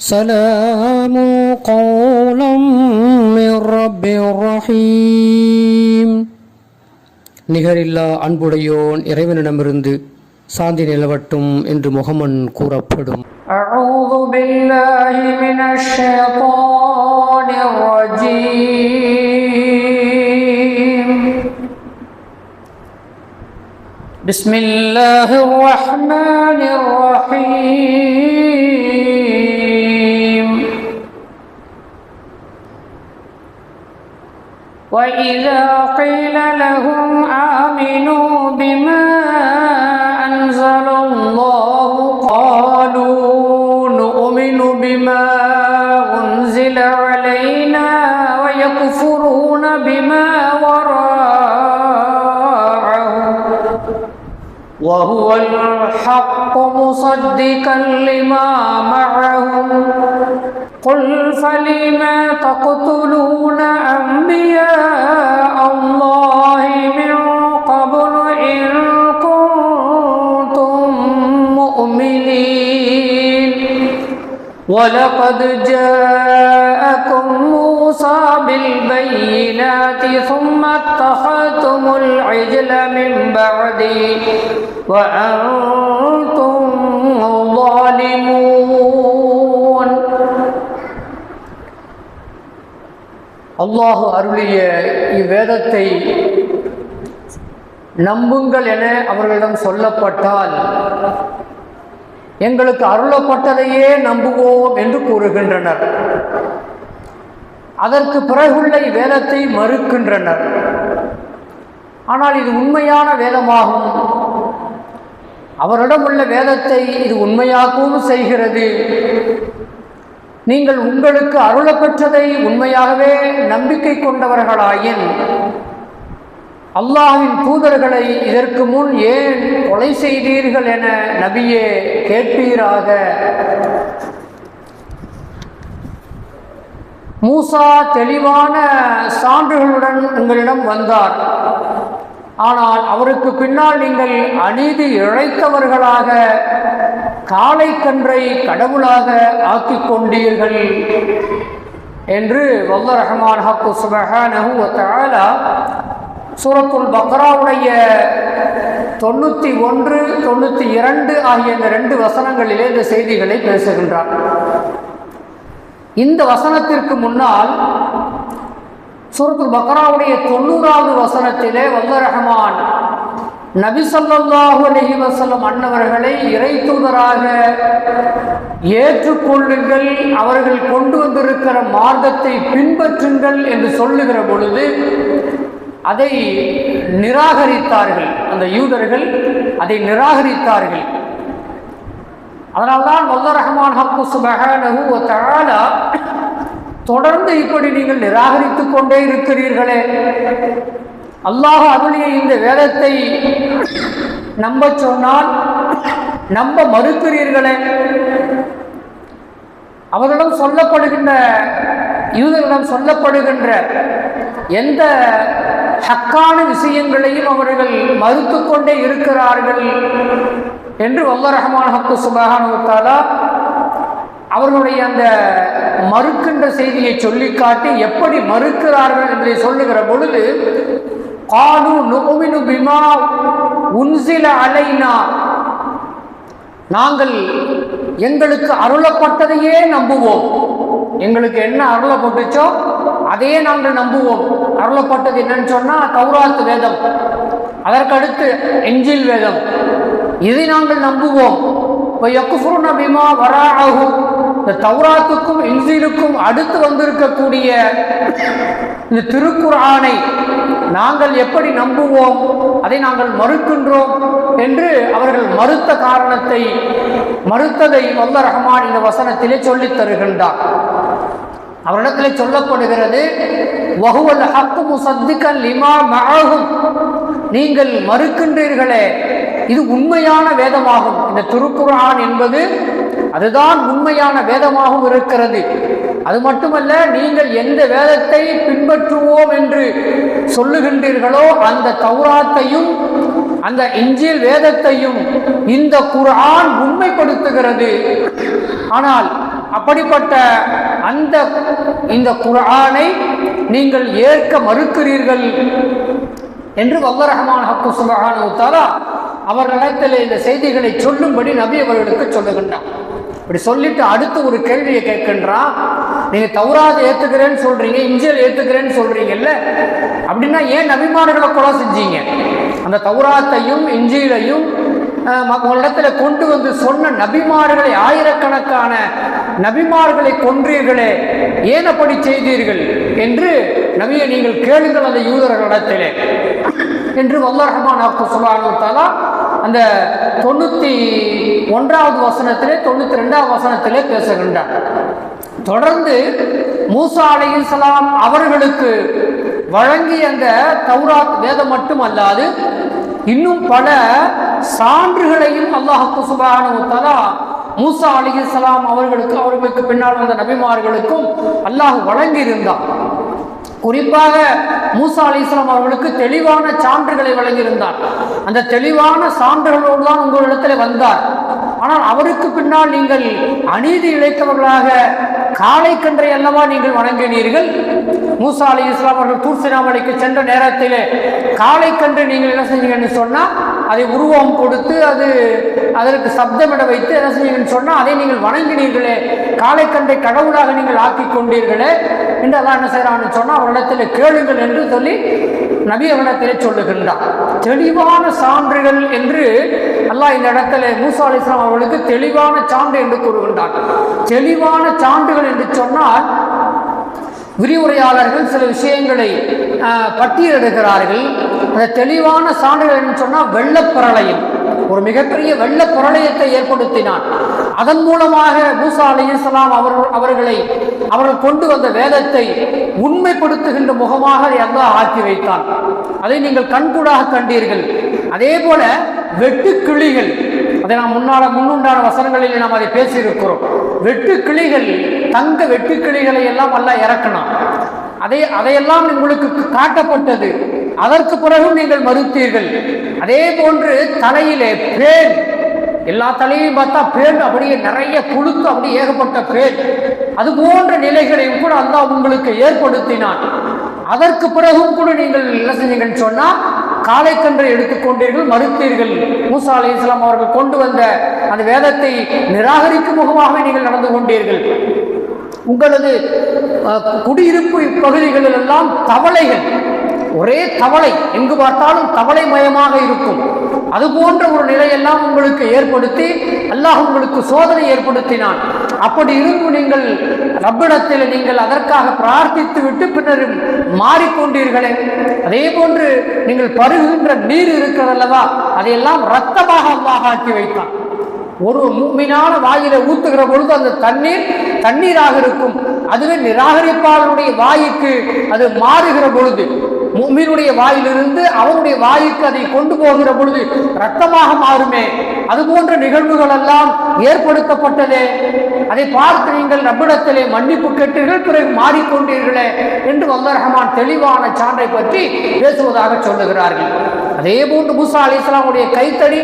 سلام قولا من رب رحيم நிகரில்லா அன்புடையோன் இறைவனிடமிருந்து சாந்தி நிலவட்டும் என்று முகமன் கூறப்படும் أعوذ بالله من الشيطان الرجيم بسم الله الرحمن الرحيم وإذا قيل لهم آمنوا بما أنزل الله قالوا نؤمن بما أنزل علينا ويكفرون بما وراءه وهو الحق مصدقا لما معهم قل فلم تقتلون أنبياء الله من قبل إن كنتم مؤمنين؟ ولقد جاءكم موسى بالبينات ثم اتخذتم العجل من بعده وأنتم அல்லாஹு அருளிய இவ்வேதத்தை நம்புங்கள் என அவர்களிடம் சொல்லப்பட்டால் எங்களுக்கு அருளப்பட்டதையே நம்புவோம் என்று கூறுகின்றனர். அதற்கு பிறகுள்ள இவ்வேதத்தை மறுக்கின்றனர். ஆனால் இது உண்மையான வேதமாகும். அவரிடம் உள்ள வேதத்தை இது உண்மையாகவும் செய்கிறது. நீங்கள் உங்களுக்கு அருளப்பெற்றதை உண்மையாகவே நம்பிக்கை கொண்டவர்களாயின் அல்லாஹ்வின் தூதர்களை இதற்கு முன் ஏன் கொலை செய்தீர்கள் என நபியே கேட்பீராக? மூசா தெளிவான சான்றுகளுடன் உங்களிடம் வந்தார். ஆனால் அவருக்கு பின்னால் நீங்கள் அநீதி இழைத்தவர்களாக காளை கன்றை கடவுளாக ஆக்கிக் கொண்டீர்கள் என்று வல்ல ரஹ்மான் ஹக்கு சுபஹானஹு சூரத்துல் பக்ராவுடைய தொண்ணூற்றி ஒன்று தொண்ணூற்றி இரண்டு ஆகிய இந்த ரெண்டு வசனங்களிலே இந்த செய்திகளை பேசுகின்றார். இந்த வசனத்திற்கு முன்னால் சூரத்துல் பக்ராவுடைய தொண்ணூறாவது வசனத்திலே வல்ல ரஹமான் நபி ஸல்லல்லாஹு அலைஹி அன்னவர்களை இறை தூதராக ஏற்றுக்கொள்ளுங்கள். அவர்கள் கொண்டு வந்திருக்கிற மார்க்கத்தை பின்பற்றுங்கள் என்று சொல்லுகிற பொழுது அதை நிராகரித்தார்கள். அந்த யூதர்கள் அதை நிராகரித்தார்கள். அதனால்தான் வல்ல ரஹமான் ஹக்கு சுபஹானஹு தஆலா தொடர்ந்து இப்படி நீங்கள் நிராகரித்துக் கொண்டே இருக்கிறீர்களே. அல்லாஹ் அருளிய இந்த வேதத்தை நம்ப சொன்னால் நம்ப மறுக்கிறீர்களே. அவர்களிடம் சொல்லப்படுகின்ற யூதர்களிடம் சொல்லப்படுகின்ற எந்த ஹக்கான விஷயங்களையும் அவர்கள் மறுத்து கொண்டே இருக்கிறார்கள் என்று வல்ல ரஹ்மான் ஹக்கு சுபஹானுத்தாலா அவர்களுடைய அந்த மறுக்கின்ற செய்தியை சொல்லிக்காட்டி எப்படி மறுக்கிறார்கள் என்பதை சொல்லுகிற பொழுது காலு நுமினு பிமா உன்சில அலைனா. நாங்கள் எங்களுக்கு அருளப்பட்டதையே நம்புவோம். எங்களுக்கு என்ன அருளப்பட்டுச்சோ அதையே நாங்கள் நம்புவோம். அருளப்பட்டது என்னன்னு சொன்னா கௌராத்து வேதம். அதற்கடுத்து எஞ்சில் வேதம். இதை நாங்கள் நம்புவோம். யக்குஃபுருன பிமா வராஹு இந்த தௌராத்துக்கும் இன்சிலுக்கும் அடுத்து வந்திருக்கக்கூடிய இந்த திருக்குர்ஆனை நாங்கள் எப்படி நம்புவோம்? அதை நாங்கள் மறுக்கின்றோம் என்று அவர்கள் மறுத்த காரணத்தை மறுத்ததை வல்ல ரஹ்மான் இந்த வசனத்திலே சொல்லித் தருகின்றார். அவரிடத்தில் சொல்லப்படுகிறது வகுவல் ஹக்கு முசத்திகன் லிமா நீங்கள் மறுக்கின்றீர்களே இது உண்மையான வேதமாகும். இந்த திருக்குர்ஆன் என்பது அதுதான் உண்மையான வேதமாகவும் இருக்கிறது. அது மட்டுமல்ல நீங்கள் எந்த வேதத்தை பின்பற்றுவோம் என்று சொல்லுகின்றீர்களோ அந்த தௌராத்தையும் அந்த இஞ்சில் வேதத்தையும் இந்த குரான் உண்மைப்படுத்துகிறது. ஆனால் அப்படிப்பட்ட அந்த இந்த குரானை நீங்கள் ஏற்க மறுக்கிறீர்கள் என்று வல்ல ரஹ்மான் ஹக்கு சுபஹானஹு தஆலா அவர்களிடத்தில் இந்த செய்திகளை சொல்லும்படி நபி அவர்களுக்கு சொல்லுகின்றான் இப்படி சொல்லிட்டு அடுத்து ஒரு கேள்வியை கேட்கின்றான் நீங்க தௌராத ஏத்துக்கிறேன்னு சொல்றீங்க இஞ்சியல் ஏத்துக்கிறேன்னு சொல்றீங்கல்ல அப்படின்னா ஏன் நபிமானர்களை கொலை செஞ்சீங்க? அந்த தௌராத்தையும் இஞ்சியிலையும் உங்களிடத்துல கொண்டு வந்து சொன்ன நபிமார்களை ஆயிரக்கணக்கான நபிமார்களை கொன்றீர்களே ஏன் அப்படி செய்தீர்கள்? என்று நபியை நீங்கள் கேளுங்கள் அந்த யூதர்களிடத்திலே. என்று வல்ல ரஹ்மான் அப்து சுபானு அந்த தொண்ணூத்தி ஒன்றாவது வசனத்திலே தொண்ணூத்தி ரெண்டாவது வசனத்திலே பேசுகின்றார். தொடர்ந்து மூசா அலைஹிஸ்ஸலாம் அவர்களுக்கு வழங்கிய அந்த தௌராத் வேதம் மட்டும் அல்லாது இன்னும் பல சான்றுகளையும் அல்லாஹு சுபானுத்தாலா தலா மூசா அலிஹிஸ்ஸலாம் அவர்களுக்கு அவர்களுக்கு பின்னால் வந்த நபிமார்களுக்கும் அல்லாஹ் வழங்கியிருந்தான். குறிப்பாக மூசா அலிஸ்லாம் அவர்களுக்கு தெளிவான சான்றுகளை வழங்கியிருந்தார். அந்த தெளிவான சான்றுகளோடு தான் உங்களிடத்தில் வந்தார். ஆனால் அவருக்கு பின்னால் நீங்கள் அநீதி இழைத்தவர்களாக காளை கன்றை அல்லவா நீங்கள் வணங்கினீர்கள். மூசா அலி இஸ்லாம் அவர்கள் தூர்சினாமலைக்கு சென்ற நேரத்திலே காளை கன்று நீங்கள் என்ன செஞ்சீங்கன்னு சொன்னால் அதை உருவம் கொடுத்து அது அதற்கு சப்தமிட வைத்து என்ன செஞ்சீங்கன்னு சொன்னால் அதை நீங்கள் வணங்கினீர்களே. காலைக்கண்டை கடவுளாக நீங்கள் ஆக்கி கொண்டீர்களே. என்று அதான் என்ன செய்கிறான்னு சொன்னால் அவரிடத்தில் கேளுங்கள் என்று சொல்லி நபி அவரிடத்திலே சொல்லுகின்றார். தெளிவான சான்றுகள் என்று அல்லாஹ் இந்த இடத்துல மூசா அலி இஸ்லாம் அவர்களுக்கு தெளிவான சான்று என்று கூறுகின்றார். தெளிவான சான்றுகள் என்று சொன்னால் விரிவுரையாளர்கள் சில விஷயங்களை பட்டியலிடுகிறார்கள். தெளிவான சான்றுகள் என்று சொன்னால் வெள்ளப்பிரளயம். ஒரு மிகப்பெரிய வெள்ள பிரளயத்தை ஏற்படுத்தினான். அதன் மூலமாக மூசா அலைஹிஸ்ஸலாம் அவர்கள் அவர்களை அவர்கள் கொண்டு வந்த வேதத்தை உண்மைப்படுத்துகின்ற முகமாக அல்லாஹ் ஆக்கி வைத்தான். அதை நீங்கள் கண்கூடாக கண்டீர்கள். அதே போல வெட்டுக்கிளிகள் அதை நாம் முன்னால முன்னுண்டான வசனங்களில் நாம் அதை பேசியிருக்கிறோம். வெட்டுக்கிளிகள் தங்க வெட்டுக்கிளிகளை எல்லாம் அல்ல இறக்கணும் அதை அதையெல்லாம் உங்களுக்கு காட்டப்பட்டது. அதற்கு பிறகும் நீங்கள் மறுத்தீர்கள். அதே போன்று தலையிலே பேன். எல்லா தலையையும் பார்த்தா பேன் அப்படியே நிறைய புழுத்து அப்படி ஏகப்பட்ட பேன். அது போன்ற நிலைகளையும் கூட அல்லாஹ் உங்களுக்கு ஏற்படுத்தினான். அதற்கு பிறகும் கூட நீங்கள் என்ன செஞ்சீங்கன்னு சொன்னா காளைக்கன்றை எடுத்துக்கொண்டீர்கள் மறுத்தீர்கள். மூசா அலி இஸ்லாம் அவர்கள் கொண்டு வந்த அந்த வேதத்தை நிராகரிக்கும் முகமாக நீங்கள் நடந்து கொண்டீர்கள். உங்களது குடியிருப்பு பகுதிகளில் எல்லாம் தவளைகள் ஒரே தவளை எங்கு பார்த்தாலும் தவளை மயமாக இருக்கும். அது போன்ற ஒரு நிலையெல்லாம் உங்களுக்கு ஏற்படுத்தி அல்லாஹ் உங்களுக்கு சோதனை ஏற்படுத்தினான். அப்படி இருந்து நீங்கள் ரப்பிடத்தில் நீங்கள் அதற்காக பிரார்த்தித்து விட்டு பின்னர் மாறிக்கொண்டீர்களே. அதே போன்று நீங்கள் பருகுகின்ற நீர் இருக்கிறதல்லவா? அதையெல்லாம் ரத்தமாக அல்லாஹ் ஆக்கி வைத்தான். ஒரு மூமினான வாயில ஊத்துகிற பொழுது அந்த தண்ணீர் தண்ணீராக இருக்கும். அதுவே நிராகரிப்பாளருடைய வாய்க்கு அது மாறுகிற பொழுது. மூமினுடைய வாயிலிருந்து அவனுடைய வாயுக்கு அதை கொண்டு போகிற பொழுது ரத்தமாக மாறுமே. அது போன்ற நிகழ்வுகள் எல்லாம் ஏற்படுத்தப்பட்டதே. அதை பார்த்து நீங்கள் ரப்பிடத்திலே மன்னிப்பு கேட்டீர்கள் பிறகு மாறிக்கொண்டீர்களே என்று வல்ல ரஹமான் தெளிவான சான்றை பற்றி பேசுவதாக சொல்லுகிறார்கள். அதே போன்று மூசா அலி இஸ்லாமுடைய கைத்தடி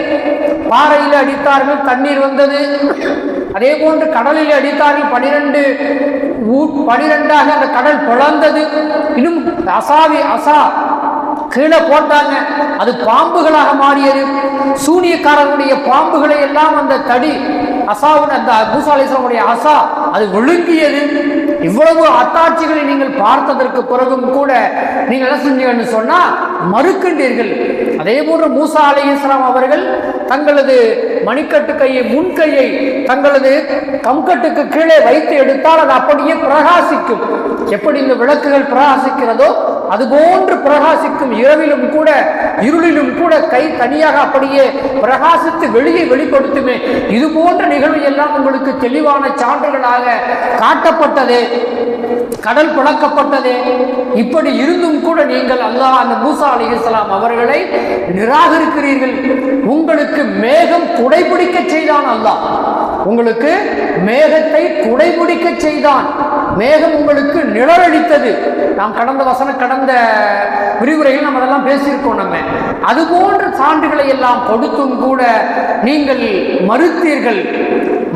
பாறையில் அடித்தார்கள் தண்ணீர் வந்தது. அதே போன்று கடலில் அடித்தார்கள் பனிரெண்டு பனிரெண்டாக அந்த கடல் பிளந்தது. இன்னும் அசாவி அசா கீழே போட்டாங்க. அது பாம்புகளாக மாறியது. சூனியக்காரனுடைய பாம்புகளை எல்லாம் அந்த தடி அசாவுன் அந்த மூசா அலிஸ்லாமுடைய அசா அது விழுங்கியது. இவ்வளவு அத்தாட்சிகளை நீங்கள் பார்த்ததற்கு பிறகும் கூட நீங்கள் என்ன செஞ்சீங்கன்னு சொன்னா மறுக்கின்றீர்கள். அதே போன்று மூசா அலி இஸ்லாம் அவர்கள் தங்களது மணிக்கட்டு கையை முன்கையை தங்களது கம்கட்டுக்கு கீழே வைத்து எடுத்தால் அது அப்படியே பிரகாசிக்கும். எப்படி இந்த விளக்குகள் பிரகாசிக்கிறதோ அதுபோன்று பிரகாசிக்கும் இரவிலும் கூட இருளிலும் கூட கை தனியாக அப்படியே பிரகாசித்து வெளியே வெளிப்படுத்துமே. இது போன்ற நிகழ்வு எல்லாம் உங்களுக்கு தெளிவான சான்றுகளாக காட்டப்பட்டதே கடல் பிளக்கப்பட்டது. இப்படி இருந்தும் கூட நீங்கள் அல்லாஹ் அந்த மூசா அலிஹலாம் அவர்களை நிராகரிக்கிறீர்கள். உங்களுக்கு மேகம் குடைபிடிக்க செய்தான் அல்லாஹ். உங்களுக்கு மேகத்தை குடைபிடிக்க செய்தான். மேகம் உங்களுக்கு நிழலளித்தது. நாம் கடந்த வசனம் கடந்த விரிவுரையில் நம்ம அதெல்லாம் பேசியிருக்கோம் நம்ம. அது போன்ற சான்றுகளை எல்லாம் கொடுத்தும் கூட நீங்கள் மறுத்தீர்கள்.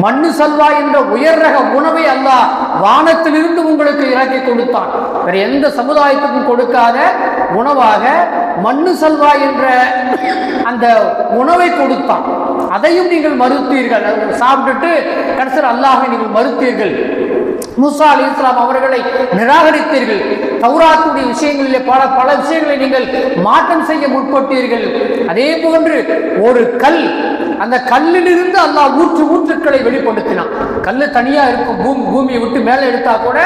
மண்ணு சல்வா என்ற உயர் ரக உணவை அல்லாஹ் வானத்திலிருந்து உங்களுக்கு இறக்கி கொடுத்தான். வேற எந்த சமுதாயத்துக்கும் கொடுக்காத உணவாக மண்ணு சல்வா என்ற அந்த உணவை கொடுத்தான். அதையும் நீங்கள் மறுத்தீர்கள். சாப்பிட்டுட்டு கடைசியில் அல்லாஹை நீங்கள் மறுத்தீர்கள். மூசா அலி இஸ்லாம் அவர்களை நிராகரித்தீர்கள். தௌராத்துடைய விஷயங்களிலே பல பல விஷயங்களை நீங்கள் மாற்றம் செய்ய முற்பட்டீர்கள். அதே போன்று ஒரு கல் அந்த கல்லிலிருந்து அல்லாஹ் ஊற்று ஊற்றுக்களை வெளிப்படுத்தினான். கல் தனியா இருக்கும் பூமி பூமியை விட்டு மேலே எடுத்தா கூட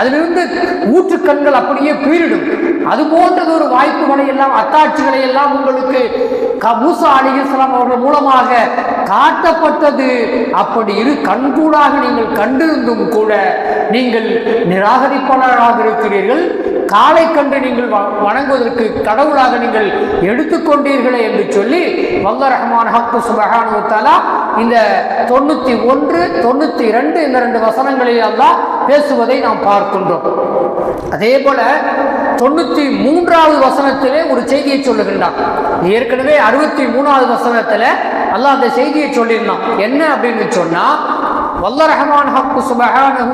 அதிலிருந்து ஊற்று கண்கள் அப்படியே பீரிடும். அது போன்றது ஒரு வாய்ப்புகளை எல்லாம் அத்தாட்சிகளை எல்லாம் உங்களுக்கு மூசா அலி அவர்கள் மூலமாக காட்டப்பட்டது. அப்படி இரு கண்கூடாக நீங்கள் கண்டிருந்தும் கூட நீங்கள் நிராகரிப்பாளராக இருக்கிறீர்கள். காலை கண்டு நீங்கள் வ- வணங்குவதற்கு கடவுளாக நீங்கள் எடுத்துக்கொண்டீர்களே என்று சொல்லி வங்க ரஹ்மான் ஹக்கு சுபஹானு இந்த தொண்ணூத்தி ஒன்று தொண்ணூத்தி ரெண்டு இந்த ரெண்டு வசனங்களில் அல்லாஹ் பேசுவதை நாம் பார்க்கின்றோம். அதே போல தொண்ணூத்தி மூன்றாவது வசனத்திலே ஒரு செய்தியை சொல்லுகின்றான். ஏற்கனவே அறுபத்தி மூணாவது வசனத்துல அல்லாஹ் அந்த செய்தியை சொல்லியிருந்தான். என்ன அப்படின்னு சொன்னா வல்ல ரஹமான் ஹக்கு சுபஹானஹு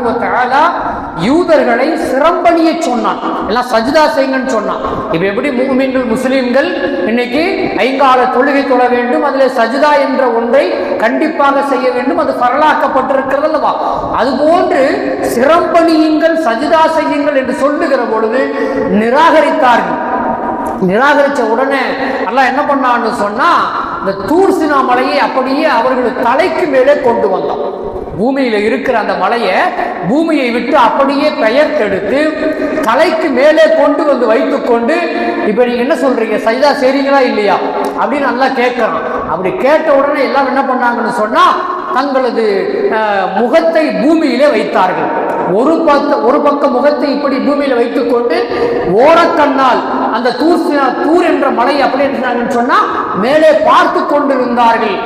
யூதர்களை சிறம்பணிய சொன்னான். எல்லாம் சஜிதா செய்யுங்கன்னு சொன்னான். இப்ப எப்படி மூமின்கள் முஸ்லீம்கள் இன்னைக்கு ஐங்கால தொழுகை தொழ வேண்டும் அதில் சஜிதா என்ற ஒன்றை கண்டிப்பாக செய்ய வேண்டும் அது பரலாக்கப்பட்டிருக்கிறது அல்லவா? அதுபோன்று சிறம்பணியுங்கள் சஜிதா செய்யுங்கள் என்று சொல்லுகிற பொழுது நிராகரித்தார்கள். நிராகரித்த உடனே எல்லாம் என்ன பண்ணான்னு சொன்னா இந்த தூர்சினா மலையை அப்படியே அவர்கள் தலைக்கு மேலே கொண்டு வந்தான். பூமியில இருக்கிற அந்த மலையை பூமியை விட்டு அப்படியே பெயர்த்தெடுத்து தலைக்கு மேலே கொண்டு வந்து வைத்துக்கொண்டு இப்ப நீங்க என்ன சொல்றீங்க? சைதா செய்றீங்களா இல்லையா? அப்படின்னு நல்லா கேட்கறான். அப்படி கேட்ட உடனே எல்லாம் என்ன பண்ணாங்கன்னு சொன்னா தங்களது முகத்தை பூமியிலே வைத்தார்கள். ஒரு பக்க ஒரு பக்க முகத்தை இப்படி பூமியில வைத்துக்கொண்டு ஓரக்கண்ணால் அந்த தூர் தூர் என்ற மலை அப்படி இருந்தாங்கன்னு சொன்னா மேலே பார்த்து கொண்டிருந்தார்கள்.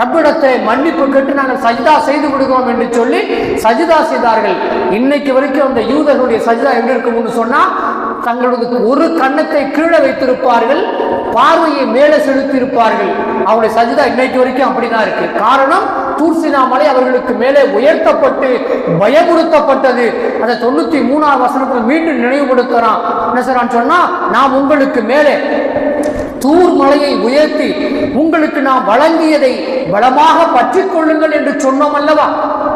ரப்பிடத்தை மன்னிப்பு கேட்டு நாங்கள் சஜிதா செய்து விடுகிறோம் என்று சொல்லி சஜிதா செய்தார்கள். இன்னைக்கு வரைக்கும் அந்த யூதர்களுடைய சஜிதா எங்க இருக்கும்னு சொன்னா தங்களது ஒரு கன்னத்தை கீழே வைத்திருப்பார்கள் பார்வையை மேலே செலுத்தியிருப்பார்கள். அவருடைய சஜிதா இன்னைக்கு வரைக்கும் அப்படிதான் இருக்கு. காரணம் தூர்சினா மலை அவர்களுக்கு மேலே உயர்த்தப்பட்டு பயமுறுத்தப்பட்டது. அந்த தொண்ணூத்தி மூணாவது வசனத்தில் மீண்டும் நினைவுபடுத்துறான். என்ன செய்றான்னு சொன்னா நாம் உங்களுக்கு மேலே தூர் மலையை உயர்த்தி உங்களுக்கு நாம் வழங்கியதை பலமாக பற்றி கொள்ளுங்கள் என்று சொன்னோம் அல்லவா?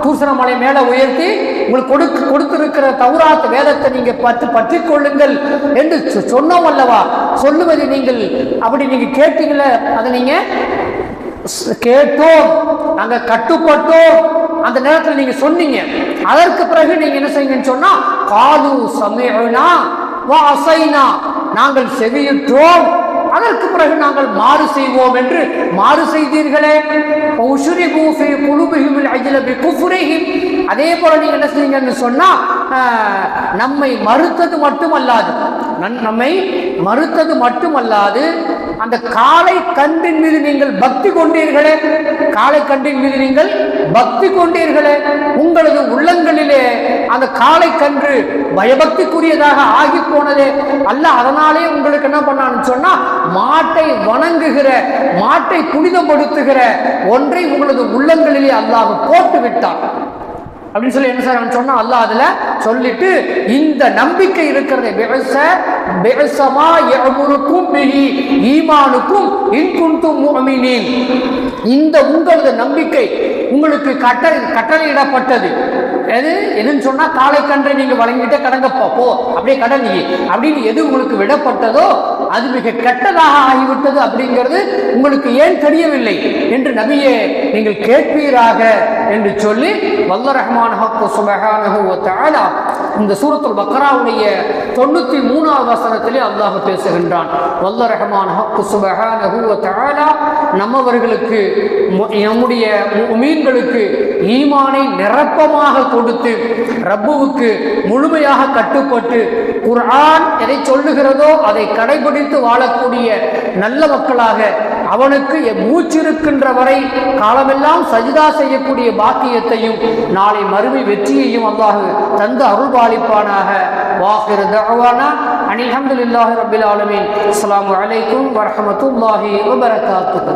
தூசண மலை மேல உயர்த்தி உங்களுக்கு கொடுக்க கொடுத்திருக்கிற தௌராத் வேதத்தை நீங்க பற்றி பற்றிக் கொள்ளுங்கள் என்று சொன்னோம் அல்லவா? சொல்லுவதை நீங்கள் அப்படி நீங்க கேட்டீங்களே அதை நீங்க கேட்டோம். நாங்க கட்டுப்பட்டோம். அந்த நேரத்தில் நீங்க சொன்னீங்க. அதற்கு பிறகு நீங்க என்ன செய்யுங்கன்னு சொன்னா காலு சமயனா வா அசைனா. நாங்கள் செவியிட்டோம் அதற்கு பிறகு நாங்கள் மாறு செய்வோம் என்று மாறு செய்தீர்களே. அதே போல நீங்க என்ன செய்யுங்கன்னு சொன்னா நம்மை மறுத்தது மட்டுமல்லாது நன்- நம்மை மறுத்தது மட்டுமல்லாது அந்த காளை கன்றின் மீது நீங்கள் பக்தி கொண்டீர்களே காளை கன்றின் மீது நீங்கள் பக்தி கொண்டீர்களே உங்களது உள்ளங்களிலே அந்த காளை கன்று பயபக்திக்குரியதாக ஆகி போனதே அல்ல அதனாலே உங்களுக்கு என்ன பண்ணான்னு சொன்னா மாட்டை வணங்குகிற மாட்டை புனிதப்படுத்துகிற ஒன்றை உங்களது உள்ளங்களிலே அல்லாஹ் போட்டு விட்டான் அப்படின்னு சொல்லி என்ன சார் சொன்னால் அல்லாஹ் அதில் சொல்லிட்டு இந்த நம்பிக்கை இருக்கிறதே பெருச பெருசமா எவருக்கும் பிஹி ஈமானுக்கும் இன் குன்தும் இந்த உங்களது நம்பிக்கை உங்களுக்கு கட்டளை கட்டளையிடப்பட்டது. எது? எதுன்னு சொன்னால் காலை கன்றை நீங்கள் வழங்கிட்டே கடங்க போ அப்படியே கடங்கி அப்படின்னு எது உங்களுக்கு விடப்பட்டதோ அது மிக கெட்டதாக ஆகிவிட்டது அப்படிங்கிறது உங்களுக்கு ஏன் தெரியவில்லை என்று நபியே நீங்கள் கேட்பீராக என்று சொல்லி வல்ல ரஹ்மான் சுபஹானஹு இந்த சூரத்துல் பக்ராவுடைய தொண்ணூத்தி மூணாவது வசனத்திலே அல்லாஹ் பேசுகின்றான். வல்ல ரஹமான் ஹக்கு நம்மவர்களுக்கு நம்முடைய மீன்களுக்கு ஈமானை நிரப்பமாக கொடுத்து ரப்புவுக்கு முழுமையாக கட்டுப்பட்டு குர்ஆன் எதை சொல்லுகிறதோ அதை கடைபிடித்து வாழக்கூடிய நல்ல மக்களாக அவனுக்கு மூச்சிருக்கின்ற வரை காலமெல்லாம் சஜிதா செய்யக்கூடிய பாக்கியத்தையும் நாளை மறுமை வெற்றியையும் அல்லாஹ் தந்து அருள்பாலிப்பானாக. வாஹிர் தகவானா அனில் ரபில் ரப்பில் ஆலமீன். அஸ்ஸலாமு அலைக்கும் வரஹ்மத்துல்லாஹி வபரகாத்துஹு.